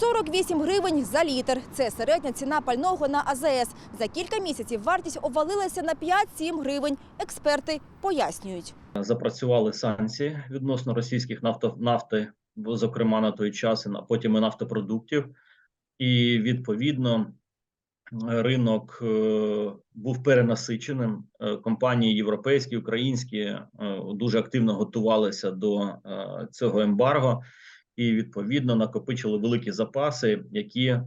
48 гривень за літр. Це середня ціна пального на АЗС. За кілька місяців вартість обвалилася на 5-7 гривень. Експерти пояснюють. запрацювали санкції відносно російських нафто, нафти, зокрема на той час, на- потім і нафтопродуктів. І відповідно ринок е, був перенасиченим. Е, Компанії європейські, українські е, дуже активно готувалися до цього ембарго. І відповідно накопичили великі запаси, які е,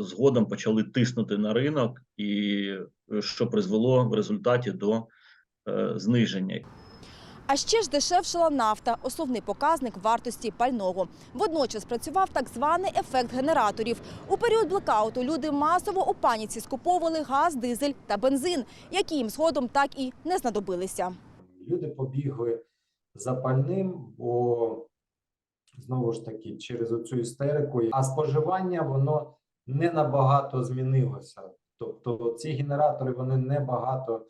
згодом почали тиснути на ринок, і е, що призвело в результаті до е, зниження. А ще ж дешевшала нафта – основний показник вартості пального. Водночас працював так званий ефект генераторів. У період блекауту люди масово у паніці скуповували газ, дизель та бензин, які їм згодом так і не знадобилися. Люди побігли за пальним, бо знову ж таки через оцю істерику, а споживання воно не набагато змінилося. Тобто ці генератори вони не багато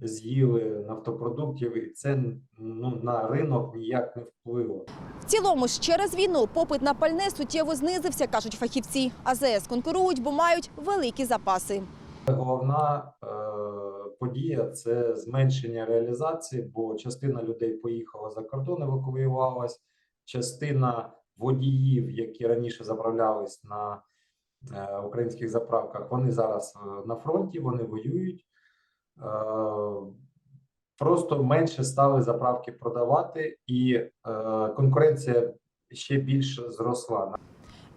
з'їли нафтопродуктів, і це ну, на ринок ніяк не впливо. В цілому ж через війну попит на пальне суттєво знизився, кажуть фахівці. АЗС конкурують, бо мають великі запаси. Головна е, подія це зменшення реалізації, бо частина людей поїхала за кордон, евакуювалась, частина водіїв, які раніше заправлялись на е, українських заправках, вони зараз е, на фронті, вони воюють. Е, просто менше стали заправки продавати, і конкуренція ще більше зросла.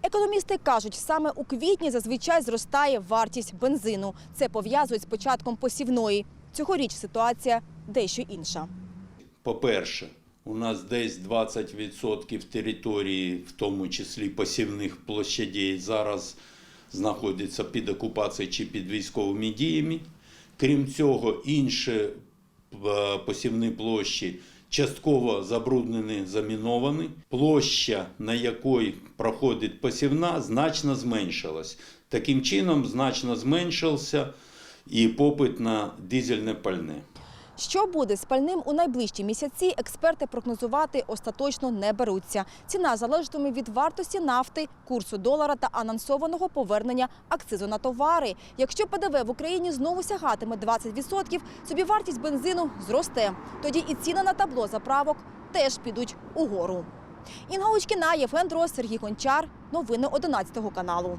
Економісти кажуть, саме у квітні зазвичай зростає вартість бензину. Це пов'язують з початком посівної. Цьогоріч ситуація дещо інша. По-перше, у нас десь 20% території, в тому числі посівних площадей, зараз знаходяться під окупацією чи під військовими діями. Крім цього, інші е, посівні площі частково забруднені, заміновані. Площа, на якій проходить посівна, значно зменшилась. Таким чином, значно зменшився і попит на дизельне пальне. Що буде з пальним у найближчі місяці, експерти прогнозувати остаточно не беруться. Ціна залежатиме від вартості нафти, курсу долара та анонсованого повернення акцизу на товари. Якщо ПДВ в Україні знову сягатиме 20%, собівартість бензину зросте. Тоді і ціни на табло заправок теж підуть угору. Інга Очкіна, Євген Дрос, Сергій Гончар. Новини 11 каналу.